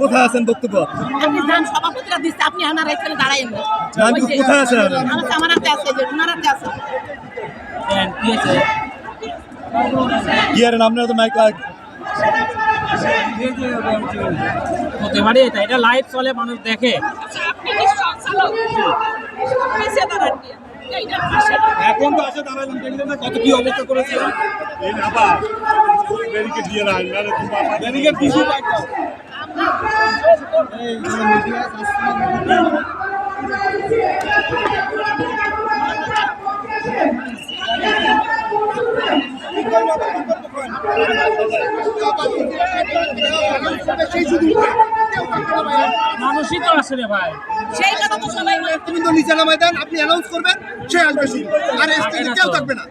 কোথায় আছেন বক্তব্য? আপনি যান সভাপতিরা দিচ্ছে আপনি আমার এখানে দাঁড়াইন কোথায় আছেন? আমার আছে যে ওনার তো মাইক হতে পারে এটা এটা লাইভ চলে মানুষ দেখে। কি পাশে এখন তো আছে দাঁড়ালেন দেখলেন না কত কি অবস্থা করেছে। এই না মানুষই তো আসে রে ভাই। সেই কথা তো সবাই তুমি তো নিচে নামাই দেন আপনি অ্যানাউন্স করবেন সে আসবে শুধু। আর কেউ থাকবে না।